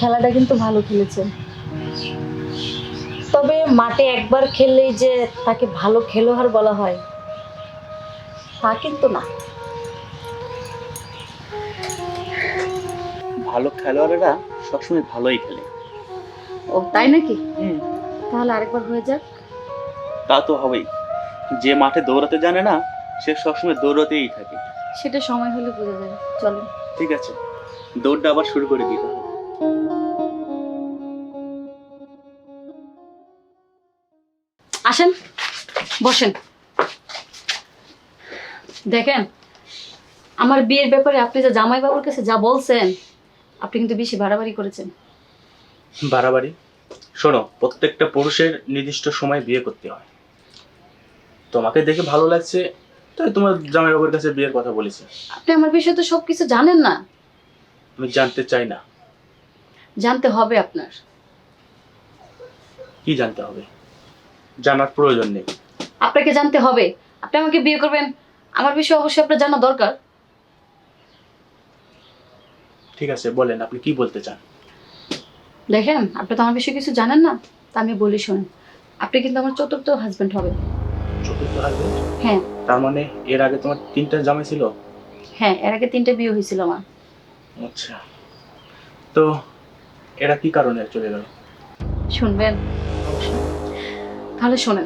খেলাটা কিন্তু ভালো খেলেছেন তবে মাঠে একবার খেললেই যে তাকে ভালো খেলোয়াড় বলা হয় তা কিন্তু না। ভালো খেলোয়াড়েরা সবসময় ভালোই খেলে। ও তাই নাকি? তাহলে আরেকবার হয়ে যাক। তা তো হবেই। যে মাঠে দৌড়াতে জানে না সে সবসময় দৌড়াতেই থাকে। সেটা সময় হলে বোঝা যাবে চলো। ঠিক আছে। দৌড়টা আবার শুরু করে দিতে হবে আসেন বসেন। দেখেন আমার বিয়ের ব্যাপারে আপনি যে জামাই বাবুর কাছে যা বলছেন আপনি কিন্তু বেশি বাড়াবাড়ি করেছেন। বাড়াবাড়ি? শোনো প্রত্যেকটা পুরুষের নির্দিষ্ট সময় বিয়ে করতে হয়। তোমাকে দেখে ভালো লাগছে তাই তোমার জামাইবাবুর কাছে বিয়ের কথা বলেছি। আপনি আমার বিষয়ে তো সব কিছু জানেন না। আমি জানতে চাই না। জানতে হবে আপনার। কি জানতে হবে? জানার প্রয়োজন নেই। আপনাকে জানতে হবে। আপনি আমাকে বিয়ে করবেন। আমার বিষয়ে অবশ্যই আপনার জানা দরকার। ঠিক আছে বলেন আপনি কি বলতে চান? দেখেন আপনি তো আমার বিষয়ে কিছু জানেন না তা আমি বলি শুনুন। আপনি কিন্তু আমার চতুর্থ হাজবেন্ড হবে চতুর্থ হাজবেন্ড হ্যাঁ। তার মানে এর আগে তোমার তিনটা জামাই ছিল? হ্যাঁ এর আগে তিনটে বিয়ে হয়েছিল আমার। আচ্ছা। তো এরা কি কারণে চলে গেল? শুনবেন। তাহলে শোনেন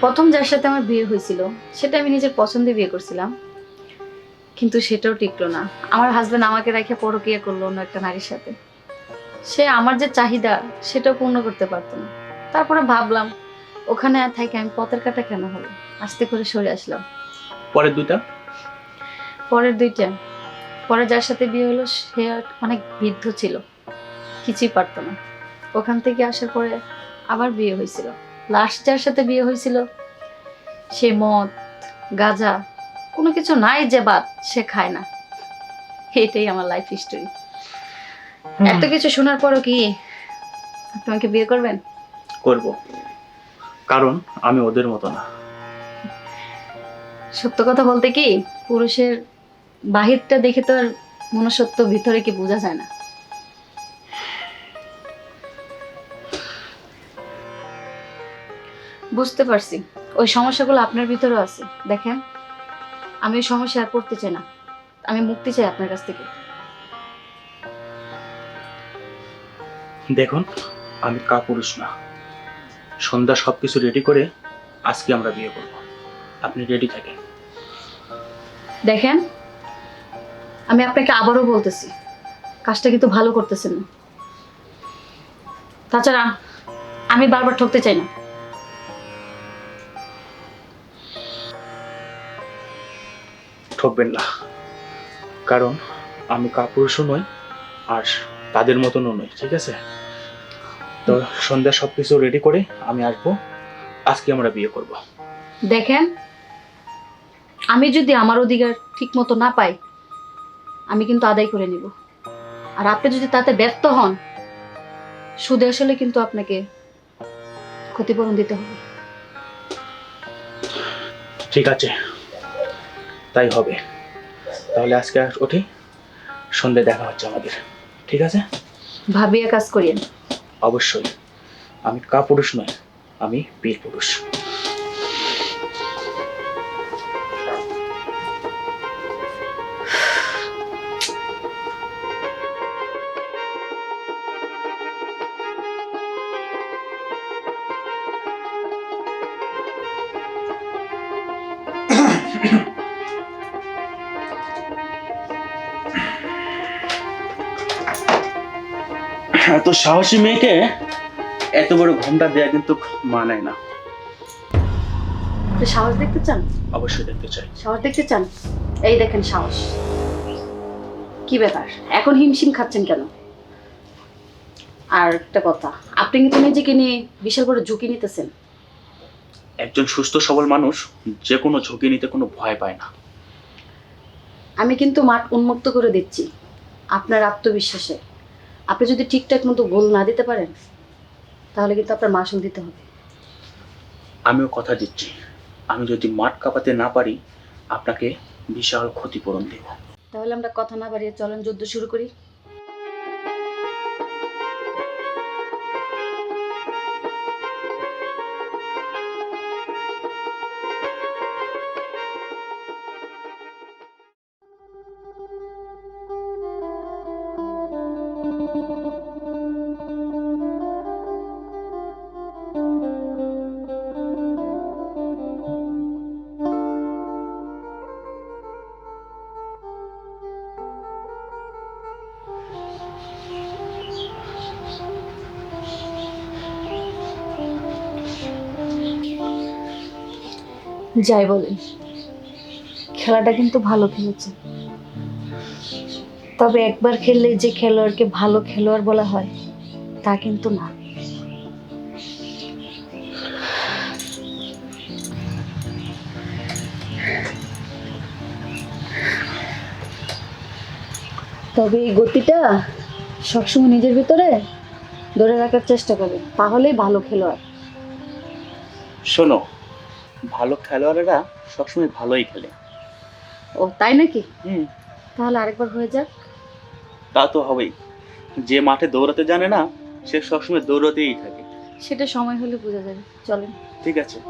প্রথম যার সাথে আমার বিয়ে হয়েছিল সেটা আমি নিজের পছন্দে বিয়ে করছিলাম কিন্তু সেটাও টিকলো না। আমার হাজবেন্ড আমাকে রেখে পরকিয়া করল অন্য একটা নারীর সাথে। সে আমার যে চাহিদা সেটাও পূর্ণ করতে পারতো না। তারপরে ভাবলাম ওখানে আর থাকি আমি পথের কাটা কেন হবে? আস্তে করে সরে আসলাম। পরের দুইটা? পরের দুইটা। পরে যার সাথে বিয়ে হলো সে অনেক বৃদ্ধ ছিল। কিছুই পারতো না। ওখান থেকে আসার পরে আবার বিয়ে হয়েছিল। লাস্ট যার সাথে বিয়ে হয়েছিল। সে মদ গাঁজা কোনো কিছু নাই যে বাদ সে খায় না। এটাই আমার লাইফ হিস্টোরি এত কিছু শোনার পরও কি আপনি আমাকে বিয়ে করবেন? করব। কারণ আমি ওদের মতো না। সত্য কথা বলতে কি পুরুষের বাহিরটা দেখে তো আর মনুষ্যত্ব ভিতরে কি বোঝা যায় না। বুঝতে পারছি। ওই সমস্যাগুলো আপনার ভিতরেও আছে। দেখেন আমি ওই সমস্যা আর পড়তে চাই না। আমি মুক্তি চাই আপনার কাছ থেকে। দেখুন আমি কাপুরুষ না। সন্ধ্যা সব কিছু রেডি করে আজকে আমরা বিয়ে করব। আপনি রেডি থাকেন। দেখেন আমি আপনাকে আবারও বলতেছি কাজটা কিন্তু ভালো করতেছেন না। তাছাড়া আমি বারবার ঠকতে চাই না। ঠকবেন না। কারণ আমি কাপুরুষও নই আর তাদের মতনও নই ঠিক আছে? তো সন্ধ্যা সব কিছু রেডি করে আমি আসব। আজকে আমরা বিয়ে করব। দেখেন আমি যদি আমার অধিকার ঠিক মতো না পাই আমি কিন্তু আদায় করে নিব। আর আপনি যদি তাতে ব্যর্থ হন সুদে আসলে কিন্তু আপনাকে ক্ষতিপূরণ দিতে হবে। ঠিক আছে। তাই হবে। তাহলে আজকে আর উঠি সন্ধ্যে দেখা হচ্ছে আমাদের। ঠিক আছে? ভাবিয়ে কাজ করিয়েন। অবশ্যই। আমি কাপুরুষ নয় আমি বীর পুরুষ এত সাহসী মেয়েকে এত বড় ঘুমটা দেয়া কিন্তু মানায় না। সাহস দেখতে চান? অবশ্যই দেখতে চাই। সাহস দেখতে চান? এই দেখেন সাহস। কি ব্যাপার? এখন হিমশিম খাচ্ছেন কেন? আর একটা কথা আপনি কিন্তু নিজেকে নিয়ে বিশাল বড় ঝুঁকি নিতেছেন। একজন সুস্থ সবল মানুষ যে কোনো ঝুঁকি নিতে কোনো ভয় পায় না। আমি কিন্তু মাঠ উন্মুক্ত করে দিচ্ছি আপনার আত্মবিশ্বাসে। আপনি যদি ঠিকঠাক মতো গোল না দিতে পারেন তাহলে কিন্তু আপনার মাসুল দিতে হবে। আমিও কথা দিচ্ছি। আমি যদি মাঠ কাঁপাতে না পারি আপনাকে বিশাল ক্ষতিপূরণ দেব। তাহলে আমরা কথা না বাড়িয়ে চলেন যুদ্ধ শুরু করি। যাই বলেন খেলাটা কিন্তু ভালো খেলেছে। তবে একবার খেললে যে খেলোয়াড়কে ভালো খেলোয়াড় বলা হয়, তা কিন্তু না। তবে এই গতিটা সবসময় নিজের ভিতরে ধরে রাখার চেষ্টা করবে তাহলেই ভালো খেলোয়াড়। শোনো ভালো খেলোয়াড়েরা সবসময় ভালোই খেলে। ও তাই নাকি? হুম। তাহলে আরেকবার হয়ে যাক। তা তো হবেই। যে মাঠে দৌড়াতে জানে না সে সবসময় দৌড়াতেই থাকে। সেটা সময় হলে বোঝা যাবে। চলেন। ঠিক আছে।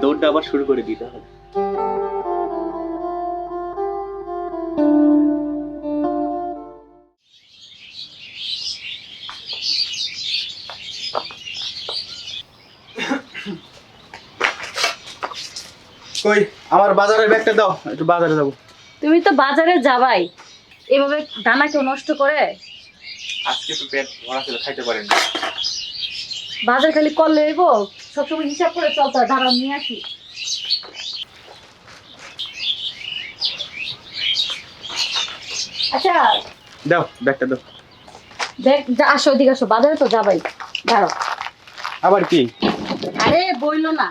দৌড়টা আবার শুরু করে দিতে হবে। কই আমার বাজারের ব্যাগটা দাও একটু বাজারে যাব। তুমি তো বাজারে যাবাই। এভাবে দানা কেউ নষ্ট করে? আজকে তো পেট ভরা ছিল খাইতে পারেন। বাজার খালি করলে এবো সবসময় হিসাব করে চলতে হয় দাঁড়াও নিয়ে আসি। আচ্ছা দাও ব্যাগটা দাও। দেখ যা আসো ওদিকে আসো বাজারে তো যাবাই। দাঁড়াও। আবার কি? আরে বইলো না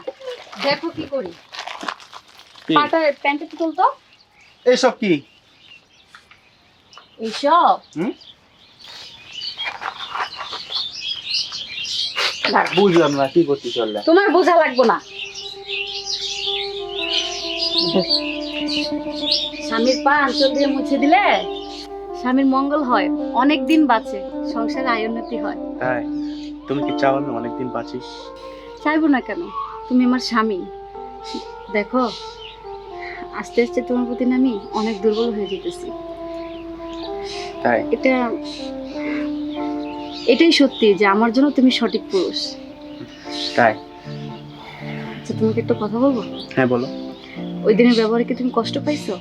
দেখো কি করি। কি? পাটা প্যান্টে তো তুলতো? এইসব কি? এইসব? বুঝলাম না কি করতে চললে তোমার বোঝা লাগবো না। স্বামীর পা আঞ্চল দিয়ে মুছে দিলে স্বামীর মঙ্গল হয়। অনেক দিন বাঁচে সংসারে আয় উন্নতি হয়। তাই? তুমি কি চাও আমি অনেকদিন বাঁচি চাইব না কেন? তুমি আমার স্বামী। দেখো আস্তে আস্তে তোমার প্রতি আমি অনেক দুর্বল হয়ে যেতেছি। তাই? এটা এটাই সত্যি যে আমার জন্য তুমি সঠিক পুরুষ। তাই? আচ্ছা তোমাকে একটা কথা বলব? হ্যাঁ বলো। ওই দিনের ব্যবহারে কি তুমি কষ্ট পাইছো?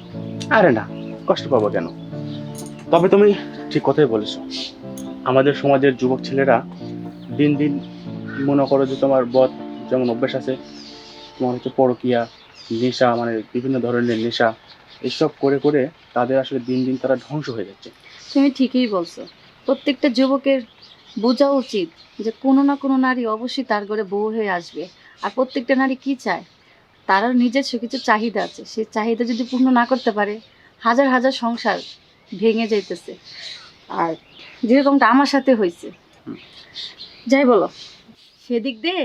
আরে না কষ্ট পাবো কেন? তবে তুমি ঠিক কথাই বলেছ। আমাদের সমাজের যুবক ছেলেরা দিন দিন মনে করো যে তোমার বদ যেমন অভ্যেস আছে তোমার হচ্ছে পরকিয়া নেশা মানে বিভিন্ন ধরনের নেশা, এসব করে করে তাদের আসলে দিন দিন তারা ধ্বংস হয়ে যাচ্ছে। তুমি ঠিকই বলছো। প্রত্যেকটা যুবকের বোঝা উচিত যে কোনো না কোনো নারী অবশ্যই তার ঘরে বউ হয়ে আসবে। আর প্রত্যেকটা নারী কি চায়? তারও নিজস্ব কিছু চাহিদা আছে, সেই চাহিদা যদি পূর্ণ না করতে পারে, হাজার হাজার সংসার ভেঙে যাইতেছে। আর যেরকমটা আমার সাথে হয়েছে যাই বলো, সেদিক দিয়ে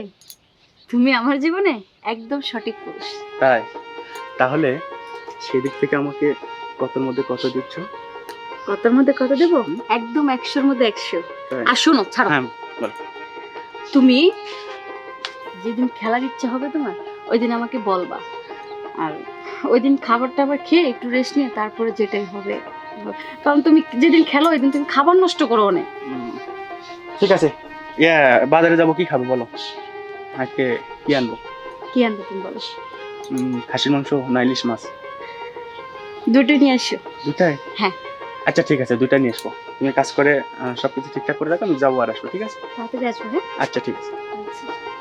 তুমি আমার জীবনে একদম সঠিক পুরুষ। তাই? তাহলে সেদিক থেকে আমাকে কতর মধ্যে কত দিচ্ছ? কতর মধ্যে কত দেবো? একদম একশোর মধ্যে একশো? আর শোনো ছাড়ো। হ্যাঁ তুমি যেদিন খেলার ইচ্ছা হবে তোমার ওই দিন আমাকে বলবা। আর ওই দিন খাবার টাবার খেয়ে একটু রেস্ট নিয়ে তারপরে যেটাই হবে। কারণ তুমি যেদিন খেলো ওই দিন তুমি খাবার নষ্ট করো অনেক ঠিক আছে। ইয়া বাজারে যাব কি খাবে বলো? আজকে কি আনব? কি আনব তুমি বলো। খাসির মাংস না ইলিশ মাছ? দুটো নিয়ে আসো। দুটাই হ্যাঁ। আচ্ছা ঠিক আছে দুটা নিয়ে আসব। তুমি কাজ করে সব সবকিছু ঠিকঠাক করে রাখো আমি যাব আর আসব ঠিক আছে? তাড়াতাড়ি আসবে হ্যাঁ? আচ্ছা ঠিক আছে। আচ্ছা।